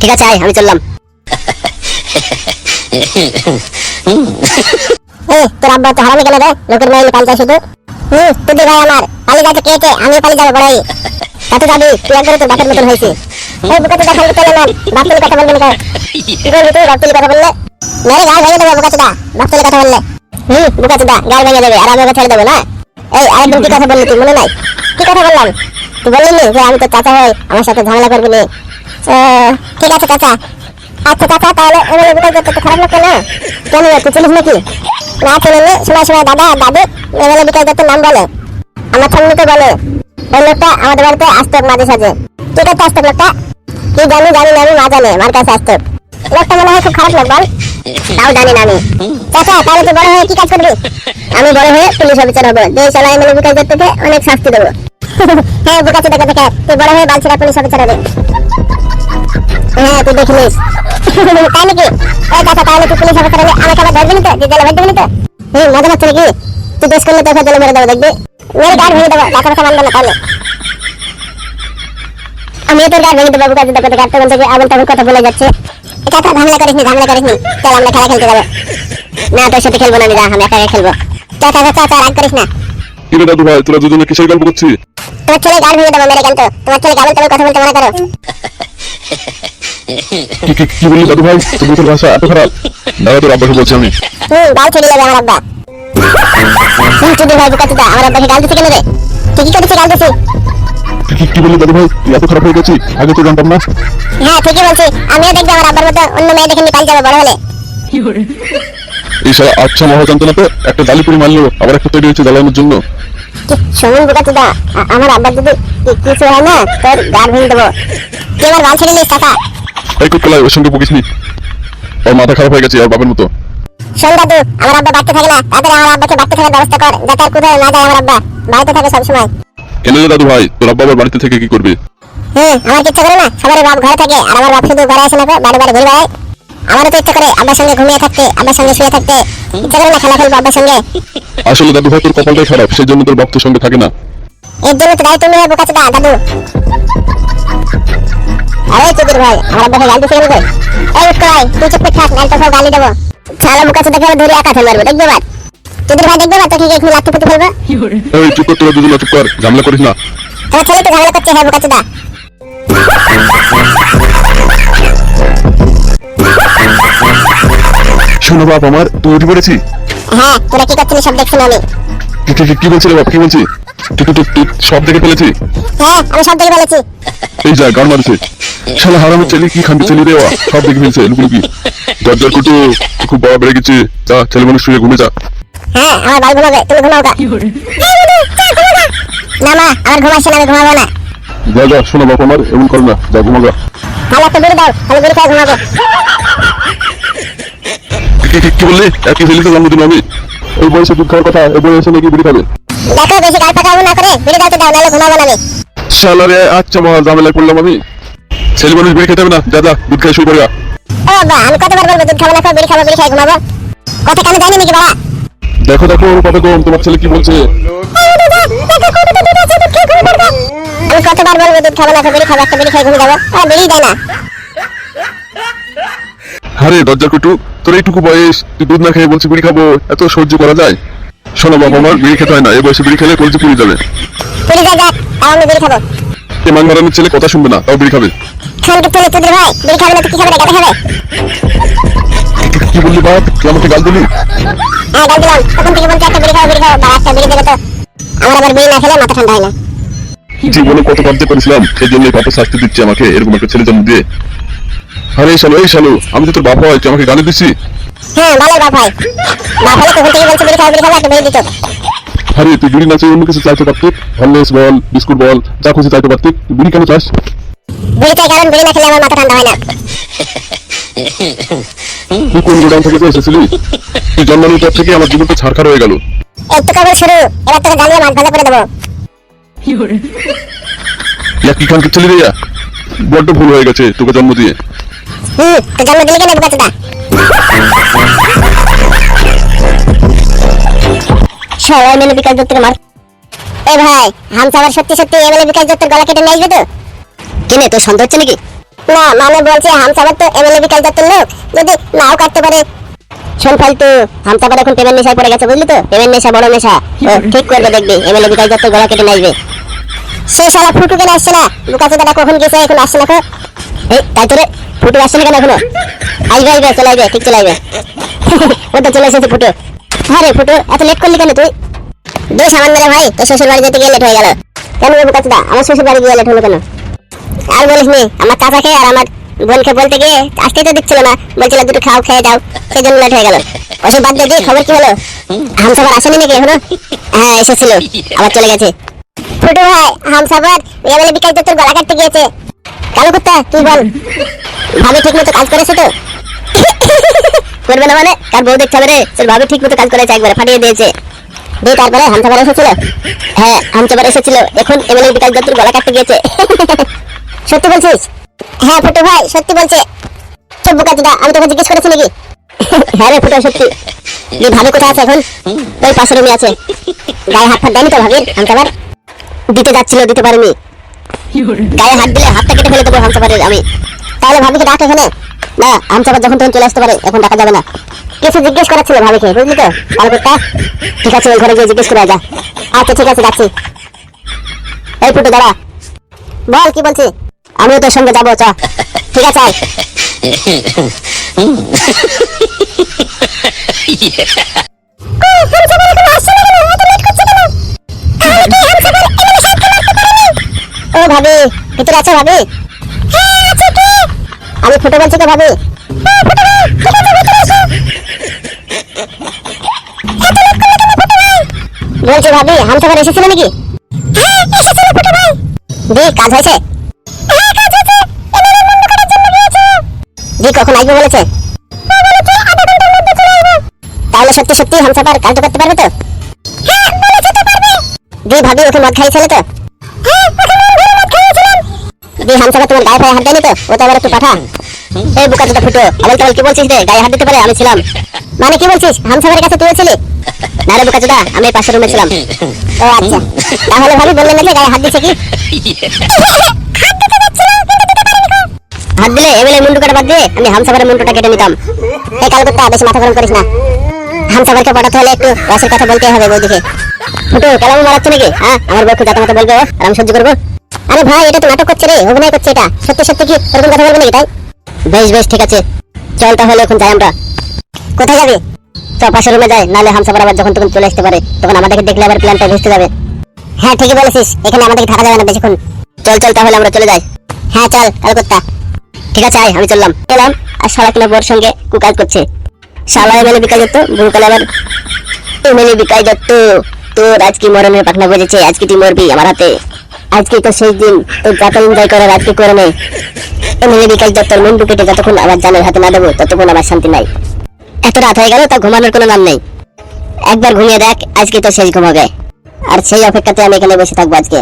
ঠিক আছে, আয়, আমি চললাম। আমি কথা বললে কথা বললে? ভেঙে দেবে না? এই নাই? কি কথা বললাম? বললি আমি তো চাচা হই আমার সাথে ঝামেলা করবি ঠিক আছে চাচা। আচ্ছা চাচা, তাহলে এমএলএ বুকাচ করতে তো খারাপ লাগতো না? কেন তুই নাকি? না চিনিনি, সময় সময় দাদা, দাদু এমএলএ বুকাচ করতে নাম বলে। আমার সামনে তো বলে ওই লোকটা আমাদের বাড়িতে আসতো মাঝে সাঝে। কি করতে আসতো লোকটা। কি জানি জানি না, আমি মা জানে, মার কাছে আসতো। লোকটা মনে হয় খুব খারাপ লোক, বল। তাও জানি না আমি। চাচা, তাহলে তুই বড় হয়ে কি কাজ করবি? আমি বড় হয়ে পুলিশ অফিসার হব। যে চালা এমএলএ বুকাচ করতে অনেক শাস্তি দেবো। হ্যাঁ বুকাচে দেখা দেখা তুই বড় হয়ে বালছিরা পুলিশ অফিসার হবে হ্যাঁ তুই দেখিলিস তাই নাকি? ওই চাচা, তাহলে তুই পুলিশ অফিসার হলে আমাকে আবার ধরবি না তো যে জেলে ভেজ দিবি তো হুম, মজা হচ্ছে নাকি? তুই দেশ করলে তোকে জেলে মেরে দেবো, দেখবি? মেরে গাড় ভেঙে দেবো টাকা পয়সা মানবে না তাহলে আমি তোর গাড় ভেঙে দেবো, বুকা দিতে করতে গাড়তে বলতে আবল তাবল কথা বলে যাচ্ছে। চাচা, ঝামেলা করিস নি, ঝামেলা করিস নি। চল, আমরা খেলা খেলতে যাব। না, তোর সাথে খেলব না, আমি যা, আমি একা একা খেলব। চাচা চাচা চাচা, রাগ করিস না। কি রে দাদু ভাই তোরা দুজনে কিসের গল্প করছিস? তোমার ছেলে গাড় ভেঙে দেবো মেরে কেন তো তোমার ছেলে তাবল কথা বলতে মানা করো? কি কি কি বললি দাদু ভাই? তোর মুখের ভাষা এত খারাপ। দাদা তোর আব্বাকে বলছি আমি। হুম গাল ছেড়ে যাবে আমার আব্বা। হুম চুদি ভাই বুকা চুদা আমার আব্বাকে গাল দিচ্ছে কেন রে? তুই কি করেছিস গাল দিছিস তুই কি কি বললি দাদু ভাই? তুই এত খারাপ হয়ে গেছিস? আগে তো জানতাম না। হ্যাঁ ঠিকই বলছি আমিও দেখব আমার আব্বার মতো অন্য মেয়ে দেখে নিয়ে পাল যাব বড় হলে। এই সারা আচ্ছা মহা জানতো না তো একটা দালি পুরি মারলো আবার একটা তৈরি হয়েছে জ্বালানোর জন্য। শুনুন বুকা চুদা? আমার আব্বার যদি কিছু হয় না তোর ভেঙে দেবো। তুই আমার ছেড়ে নিস টাকা। এই কুকলাই ওর সঙ্গে বকিস নি ওর মাথা খারাপ হয়ে গেছে আর বাবার মতো। শোন দাদু আমার আব্বা বাড়তে থাকে না আমার আব্বাকে বাড়তে থাকার ব্যবস্থা কর যাতে আর কোথাও না যায় আমার আব্বা। বাড়িতে থাকে সবসময়। কেন রে দাদু ভাই তোর আব্বা আবার বাড়িতে থেকে কি করবে? হুম আমার কি ইচ্ছা করে না। সবার বাপ ঘরে থাকে আর আমার বাপ শুধু ঘরে আসে না বাড়ি ঘুরে বেড়ায়। আমারও তো ইচ্ছা করে আব্বার সঙ্গে ঘুমিয়ে থাকতে আব্বার সঙ্গে শুয়ে থাকতে ইচ্ছা করে না খেলা খেলব আব্বার সঙ্গে। আসলে দাদু ভাই তোর কপালটাই খারাপ সেই জন্য তোর বাপ তোর সঙ্গে থাকে না। এর জন্য তো দায়িত্ব নিয়ে বোকা চোদা দাদু। আরে চুদির ভাই আমার আব্বাকে গাল দিছে কেন এই উৎকরাই তুই চুপ করে থাক নাহলে তো সব গালি দেবো। শালা বোকা ধরে একা ফেলব দেখবে এবার? চুদির ভাই দেখবে এবার তোকে এখানে লাঠি পুঁতে ফেলব? এই চুপ কর তোরা দুজন চুপ কর ঝামেলা করিস না। ছেলে তো ঝামেলা করছে হ্যাঁ বোকা চোদা শোনো বাপ আমার? তুই উঠে পড়েছি হ্যাঁ তোরা কি করছিলি সব দেখছি আমি। কি কি- কি- বলছিস বাপ? কি বলছিস তুই তুই- তুই সব দেখে ফেলেছি। হ্যাঁ আমি সব দেখে ফেলেছি। এই যা গান মারছে শালা হারামের ছেলে কি খান্তি ছেলে রে বাবা, সব দেখে ফেলছে লুকুলুকি দরজার কুটু খুব বড় বেড়ে গেছে। যা ছেলে মানুষ শুয়ে ঘুমে যা। হ্যাঁ আমার ভাই ঘুমাবে তুমি ঘুমাও গা। গা। না মা আমার ঘুম আসছে না আমি ঘুমাবো না। যা যা শোনো বাপ আমার এমন কর না। যা ঘুমা যা তাহলে একটা বিড়ি দাও তাহলে বিড়ি খাই ঘুমাবো। কি- বললি? একই ছেলেতে জন্মদিন আমি এই বয়সে দুধ খাওয়ার কথা এই বয়সে নাকি বিড়ি খাবে? দেখো বেশি গাল পাকাবো না করে বিড়ি দাও তো দাও নাহলে ঘুমাবো না আমি। শালা রে আচ্ছা মহা ঝামেলায় পড়লাম আমি। ছেলে মানুষ বিড়ি খেতে হবে না? যা দুধ খাই শুয়ে পড়িয়া ও বাবা আমি কতবার বলব দুধ খাব না খাব বিড়ি খাব বিড়ি খাই ঘুমাবো? কথা কানে জানি নাকি বাবা। দেখো দেখো কথা কম তোমার ছেলে কি বলছে? আমি কতবার বলব দুধ খাব না খাব বিড়ি খাব একটা বিড়ি খাই ঘুমিয়ে যাব? আর বিড়ি দেয় না। আরে দরজার কুটু তোর এইটুকু বয়স তুই দুধ না খেয়ে বলছি বিড়ি খাব এত সহ্য করা যায়? শোনো বাবা আমার বিড়ি খেতে হয় না এই বয়সে বিড়ি খেলে কলজি পুড়ে যাবে। বিড়ি যা যাক তাও আমি বিড়ি খাব। মান মারানোর ছেলে কথা শুনবে না তাও বিড়ি খাবে। চলে ভাই বিড়ি খাবে না তো কি খাবে কি- কি বললি বাপ? তুই আমাকে গাল দিলি? হ্যাঁ গাল দিলাম। তখন থেকে একটা বিড়ি খাব বিড়ি বা একটা বিড়ি দেবে তো। আমার আবার বিড়ি না খেলে মাথা ঠান্ডা হয় না। জীবনে কত কার্য করেছিলাম সেই জন্য বাপের শাস্তি দিচ্ছে আমাকে এরকম একটা ছেলে জন্ম দিয়ে। আরে শালু এই শালু আমি তো তোর বাবা হয় তুই আমাকে গালি দিচ্ছি হ্যাঁ ভালো বাপ ভাই বাপ হলে তখন থেকে বলছে বিড়ি খাব বিড়ি খাব একটা বিড়ি দিত। আরে তুই বিড়ি না অন্য কিছু চাইতে পারতি? বল বিস্কুট বল যা খুশি চাইতে পারতি। তুই বিড়ি কেন চাস? বিড়ি চাই কারণ বিড়ি না খেলে আমার মাথা ঠান্ডা হয় না। তুই কোন গোডাউন থেকে এসেছিলি? তুই থেকে আমার জীবনটা ছাড়খার হয়ে গেল। একটু কেবল শুরু এবার তোকে মাছ ভাজা করে দেবো। ইয়া কি খান ছেলে রে? বড্ড ভুল হয়ে গেছে তোকে জন্ম দিয়ে। হুম তো জন্ম দিলি কেন বুকাচুদা সবাই মিলে বিকাশ দত্তের মার এ ভাই হামসা আবার সত্যি সত্যি এমএলএ বিকাশ দত্তের গলা কেটে নিয়ে আসবে তো কেনে তোর সন্দেহ হচ্ছে নাকি না মানে বলছে হামসাবার তো এমএলএ বিকাশ দত্তের লোক যদি নাও কাটতে পারে শোন ফালতু হামসাবার এখন প্রেমের নেশায় পড়ে গেছে বুঝলি তো প্রেমের নেশা বড় নেশা ও ঠিক করবে দেখবি এমএলএ বিকাশ দত্ত গলা কেটে নাইবে সে সারা ফুটু কেন আসছে না বুকাতে দাদা কখন গেছে এখন আসছে না এই, তাই তো রে ফুটু আসছে না কেন এখনও? আইবে আইবে চলে আইবে ঠিক চলে আইবে ও তো চলে এসেছে ফুটু। হ্যাঁ রে ফুটু, এত লেট করলি কেন তুই? দে সামান্য রে ভাই, তোর শ্বশুর বাড়ি যেতে গিয়ে লেট হয়ে গেল। কেন রে বুকাতে আমার শ্বশুর বাড়ি গিয়ে লেট হলো কেন? আর বলিস নি, আমার চাচাকে আর আমার বোনকে বলতে গিয়ে আসতে তো দিচ্ছিল না। বলছিল, দুটো খাও, খেয়ে যাও। সেই জন্য লেট হয়ে গেল। ওসব বাদ দিয়ে খবর কি হলো? হামসাবার আসেনি নাকি এখনও? হ্যাঁ এসেছিল, আবার চলে গেছে। ফুটু ভাই হামসাবার এবারে বিকাশ দত্তর গলা কাটতে গিয়েছে। কালো কুত্তা? তুই বল? ভাবি ঠিক মতো কাজ করেছে তো? করবে না মানে? কার বউ দেখতে হবে রে? তোর ভাবি ঠিক মতো কাজ করেছে, একবার ফাটিয়ে দিয়েছে। দিয়ে তারপরে হামসাবার এসেছিল? হ্যাঁ হামসাবার এসেছিল। এখন এমএলএ বিকাশ দত্তর গলা কাটতে গিয়েছে। সত্যি বলছিস? হ্যাঁ ফুটু ভাই, সত্যি বলছে। বোকা দিদা আমি তোকে জিজ্ঞেস করেছি নাকি? হ্যাঁ রে ফুটু, সত্যি। যে ভাবি কোথায় আছে এখন? ওই পাশের রুমে আছে। গায়ে হাত ফাত দেয়নি তো ভাবির? হামসাবার দিতে যাচ্ছিল, দিতে পারিনি। গায়ে হাত দিলে হাতটা কেটে ফেলে দেবো হামসাবারের আমি। তাহলে ভাবিকে ডাক এখানে? না হামসাবার যখন তখন চলে আসতে পারে এখন ডাকা যাবে না। কিছু জিজ্ঞেস করাচ্ছিল ভাবিকে বুঝলি তো? কালো কুত্তা ঠিক আছে ওই ঘরে গিয়ে জিজ্ঞেস করে যা। আচ্ছা ঠিক আছে যাচ্ছি। এই ফুটু দাঁড়া। বল কি বলছি? আমিও তোর সঙ্গে যাব চ। ঠিক আছে আয়। ভাবি, ভিতরে আছে ভাবি? আমি ফুটে বলছি তো ভাবি? বলছি ভাবি হামসাফার এসেছিল নাকি? দি, কাজ হয়েছে? জি কখন আসবে বলেছে? তাহলে সত্যি সত্যি হামসাফার কাজটা করতে পারবে তো? জি ভাবি, ওকে মদ খাইয়েছিলে তো? তোমার গায়ে হাত দেয়নি তো, ও তো আবার একটু পাঠা এই দুটো ফুটো তাহলে কি বলছিস রে? গায়ে হাত দিতে পারে, আমি ছিলাম। মানে কি বলছিস? কাছে তুই ছিলি? না রে আমি পাশের রুমে ছিলাম। ও আচ্ছা তাহলে ভাবি বললেন না যে গায়ে হাত দিছে কি? হাত দিলে কাটা বাদ দিয়ে আমি হামসাফারের মুন্ডুটা কেটে নিতাম। এই বেশি মাথা গরম করিস না। হামসাফারকে পটাতে হলে একটু রসের কথা বলতে হবে বৌদিকে। ফুটো কেলাম মারাচ্ছে নাকি? হ্যাঁ আমার বউকে যাতে মতো বলবে আর আমি সহ্য করব। আরে ভাই এটা তো নাটক করছে রে অভিনয় করছে এটা। সত্যি সত্যি কি এরকম কথা বলবে নাকি তাই? বেশ বেশ ঠিক আছে। চল তাহলে এখন যাই আমরা। কোথায় যাবি? তো পাশের রুমে যাই নাহলে হামসাফার আবার যখন তখন চলে আসতে পারে। তখন আমাদেরকে দেখলে আবার প্ল্যানটা ভেস্তে যাবে। হ্যাঁ ঠিকই বলেছিস। এখানে আমাদেরকে থাকা যাবে না বেশিক্ষণ। চল চল তাহলে আমরা চলে যাই। হ্যাঁ চল কলকাতা। ঠিক আছে আয় আমি চললাম। এলাম আর শালা কিনা বোর সঙ্গে কুকাজ করছে। শালা এমএলএ বিকাশ দত্ত বুড়োকালে আবার এমএলএ বিকাশ দত্ত। তোর আজকে মরণের পাখনা বেজেছে আজকে তুই মরবি আমার হাতে। আজকে তো শেষ দিন তো যত এনজয় করার আজকে করে নেই। এমএলএ বিকাশ দত্তর মন কেটে যতক্ষণ আবার জানের হাতে না দেবো, ততক্ষণ আমার শান্তি নাই। এত রাত হয়ে গেল তা ঘুমানোর কোনো নাম নেই। একবার ঘুমিয়ে দেখ, আজকে তো শেষ ঘুমাবে। আর সেই অপেক্ষাতে আমি এখানে বসে থাকব আজকে।